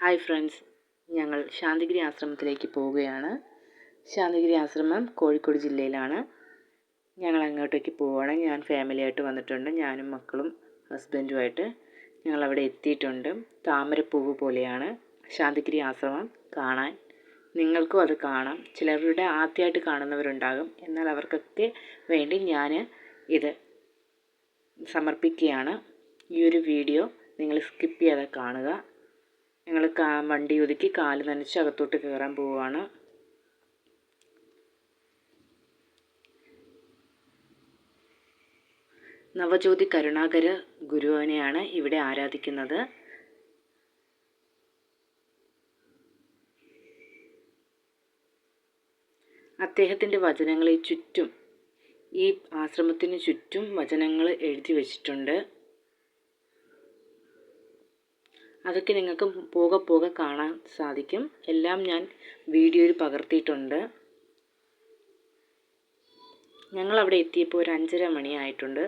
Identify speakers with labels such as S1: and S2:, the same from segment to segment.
S1: Hi friends. ഞങ്ങൾ ശാന്തിഗിരി ആശ്രമത്തിലേക്ക് പോവുകയാണ്. ശാന്തിഗിരി ആശ്രമം കോഴിക്കോട് ജില്ലയിലാണ്. ഞങ്ങൾ അങ്ങോട്ടേക്ക് പോവുകയാണ് ഞാൻ ഫാമിലിയായിട്ട് വന്നിട്ടുണ്ട്. ഞാനും മക്കളും ഹസ്ബൻഡുമായിട്ട് ഞങ്ങൾ അവിടെ എത്തിയിട്ടുണ്ട്. താമരപ്പൂവ് പോലെയാണ് ശാന്തിഗിരി ആശ്രമം കാണാൻ. നിങ്ങൾക്കും അത് കാണാം. ചിലരുടെ ആദ്യമായിട്ട് കാണുന്നവരുണ്ടാകും. എന്നാൽ അവർക്കൊക്കെ വേണ്ടി ഞാൻ ഇത് സമർപ്പിക്കുകയാണ്. ഈ ഒരു വീഡിയോ നിങ്ങൾ സ്കിപ്പ് ചെയ്യാതെ കാണുക. ഞങ്ങൾ വണ്ടി ഒതുക്കി കാൽ നനച്ച് അകത്തോട്ട് കയറാൻ പോവുകയാണ്. നവജ്യോതി കരുണാകര ഗുരുവിനെയാണ് ഇവിടെ ആരാധിക്കുന്നത്. അദ്ദേഹത്തിന്റെ വചനങ്ങളെ ചുറ്റും ഈ ആശ്രമത്തിന് ചുറ്റും വചനങ്ങൾ എഴുതി വച്ചിട്ടുണ്ട്. അതൊക്കെ നിങ്ങൾക്ക് പോകെ പോകെ കാണാൻ സാധിക്കും. എല്ലാം ഞാൻ വീഡിയോയിൽ പകർത്തിയിട്ടുണ്ട്. ഞങ്ങൾ അവിടെ എത്തിയപ്പോൾ ഒരു അഞ്ചര മണിയായിട്ടുണ്ട്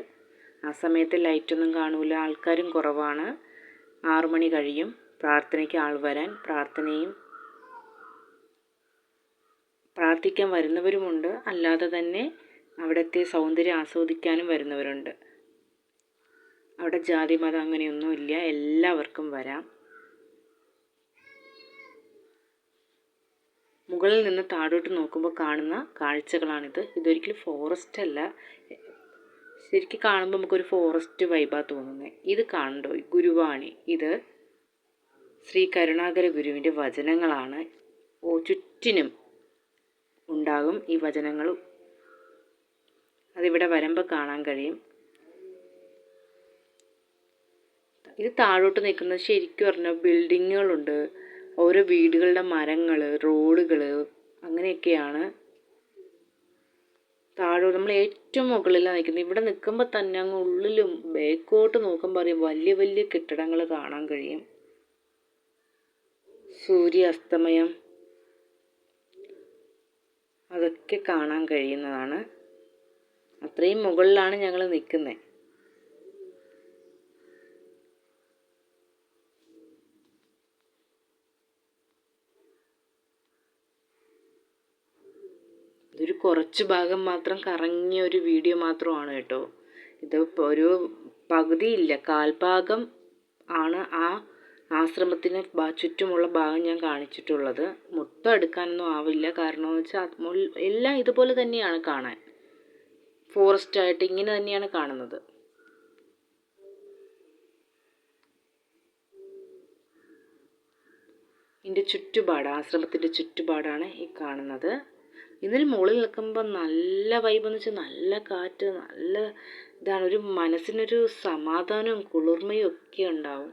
S1: ആ സമയത്ത് ലൈറ്റൊന്നും കാണൂല. ആൾക്കാരും കുറവാണ്. ആറുമണി കഴിയും. പ്രാർത്ഥനയ്ക്ക് ആൾ വരാൻ പ്രാർത്ഥനയും പ്രാർത്ഥിക്കാൻ വരുന്നവരുമുണ്ട്. അല്ലാതെ തന്നെ അവിടുത്തെ സൗന്ദര്യം ആസ്വദിക്കാനും വരുന്നവരുണ്ട്. അവിടെ ജാതി മതം അങ്ങനെയൊന്നുമില്ല എല്ലാവർക്കും വരാം. മുകളിൽ നിന്ന് താഴോട്ട് നോക്കുമ്പോൾ കാണുന്ന കാഴ്ചകളാണിത്. ഇതൊരിക്കലും ഫോറസ്റ്റ് അല്ല. ശരിക്കും കാണുമ്പോൾ നമുക്കൊരു ഫോറസ്റ്റ് വൈബാ തോന്നുന്നത് ഇത് കാണണ്ടോ ഗുരുവാണി. ഇത് ശ്രീ കരുണാകര ഗുരുവിന്റെ വചനങ്ങളാണ്. ഓ ചുറ്റിനും ഉണ്ടാകും ഈ വചനങ്ങൾ അതിവിടെ വരുമ്പോൾ കാണാൻ കഴിയും. ഇത് താഴോട്ട് നിൽക്കുന്നത് ശരിക്കും പറഞ്ഞാൽ ബിൽഡിങ്ങുകളുണ്ട്. ഓരോ വീടുകളുടെ മരങ്ങൾ റോഡുകൾ അങ്ങനെയൊക്കെയാണ്. താഴോട്ട് നമ്മൾ ഏറ്റവും മുകളിലാണ് നിൽക്കുന്നത്. ഇവിടെ നിൽക്കുമ്പോൾ തന്നെ അങ്ങ് ഉള്ളിലും ബേക്കോട്ട് നോക്കുമ്പോൾ അറിയാം വലിയ വലിയ കെട്ടിടങ്ങൾ കാണാൻ കഴിയും. സൂര്യാസ്തമയം. അതൊക്കെ കാണാൻ കഴിയുന്നതാണ്. അത്രയും മുകളിലാണ് ഞങ്ങൾ നിൽക്കുന്നത്. ഇതൊരു കുറച്ച് ഭാഗം മാത്രം കറങ്ങിയ ഒരു വീഡിയോ മാത്രമാണ് കേട്ടോ. ഇത് ഒരു പകുതിയില്ല കാൽഭാഗം ആണ് ആ ആശ്രമത്തിന് ചുറ്റുമുള്ള ഭാഗം ഞാൻ കാണിച്ചിട്ടുള്ളത്. മൊത്തം എടുക്കാനൊന്നും ആവില്ല. കാരണം എന്ന് വെച്ചാൽ എല്ലാം ഇതുപോലെ തന്നെയാണ് കാണാൻ. ഫോറസ്റ്റ് ആയിട്ട് ഇങ്ങനെ തന്നെയാണ് കാണുന്നത്. ഇതിന്റെ ചുറ്റുപാട് ആശ്രമത്തിന്റെ ചുറ്റുപാടാണ് ഈ കാണുന്നത്. ഇതിന് മുകളിൽ നിൽക്കുമ്പോൾ നല്ല വൈബ് എന്ന് വെച്ചാൽ നല്ല കാറ്റ് നല്ല ഇതാണ്. ഒരു മനസ്സിനൊരു സമാധാനവും കുളിർമയും ഒക്കെ ഉണ്ടാവും.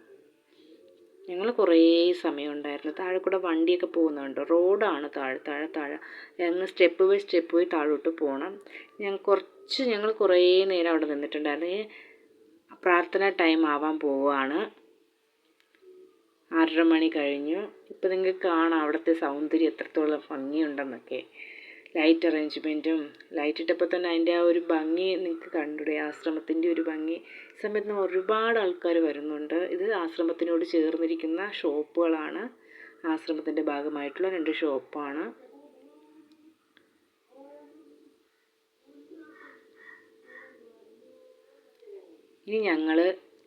S1: ഞങ്ങൾ കുറേ സമയം ഉണ്ടായിരുന്നു. താഴെ കൂടെ വണ്ടിയൊക്കെ പോകുന്നുണ്ട്. റോഡാണ് താഴെ താഴെ താഴെ. ഞങ്ങൾ സ്റ്റെപ്പ് ബൈ സ്റ്റെപ്പ് പോയി താഴോട്ട് പോകണം ഞങ്ങൾ കുറച്ച് ഞങ്ങൾ കുറേ നേരം അവിടെ നിന്നിട്ടുണ്ടായിരുന്നു. പ്രാർത്ഥന ടൈം ആവാൻ പോവുകയാണ് ആറര മണി കഴിഞ്ഞു. ഇപ്പം നിങ്ങൾക്ക് കാണാം അവിടുത്തെ സൗന്ദര്യം എത്രത്തോളം ഭംഗിയുണ്ടെന്നൊക്കെ. ലൈറ്റ് അറേഞ്ച്മെന്റും ലൈറ്റ് ഇട്ടപ്പോൾ തന്നെ അതിന്റെ ആ ഒരു ഭംഗി നിങ്ങൾക്ക് കണ്ടൂടെ. ആശ്രമത്തിന്റെ ഒരു ഭംഗി. സമയത്ത് ഒരുപാട് ആൾക്കാർ വരുന്നുണ്ട്. ഇത് ആശ്രമത്തിനോട് ചേർന്നിരിക്കുന്ന ഷോപ്പുകളാണ്. ആശ്രമത്തിന്റെ ഭാഗമായിട്ടുള്ള രണ്ട് ഷോപ്പാണ്. ഇനി ഞങ്ങൾ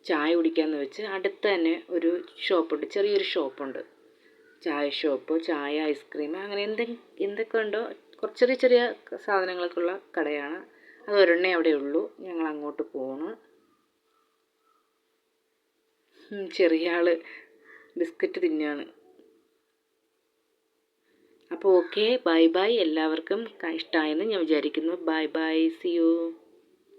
S1: ചായ കുടിക്കാമെന്ന് വെച്ച് അടുത്ത് തന്നെ ഒരു ഷോപ്പുണ്ട്. ചെറിയൊരു ഷോപ്പുണ്ട്. ചായ ഷോപ്പ് ചായ ഐസ്ക്രീം അങ്ങനെ എന്തെങ്കിലും എന്തൊക്കെ ഉണ്ടോ കുറച്ച് ചെറിയ ചെറിയ സാധനങ്ങളൊക്കെ ഉള്ള കടയാണ്. അത് ഒരെണ്ണേ അവിടെ ഉള്ളൂ. ഞങ്ങൾ അങ്ങോട്ട് പോണു ചെറിയ ആൾ ബിസ്ക്കറ്റ് തിന്നാണ്. അപ്പോൾ ഓക്കെ ബൈ ബൈ. എല്ലാവർക്കും ഇഷ്ടമായെന്ന് ഞാൻ വിചാരിക്കുന്നു. Bye bye see you.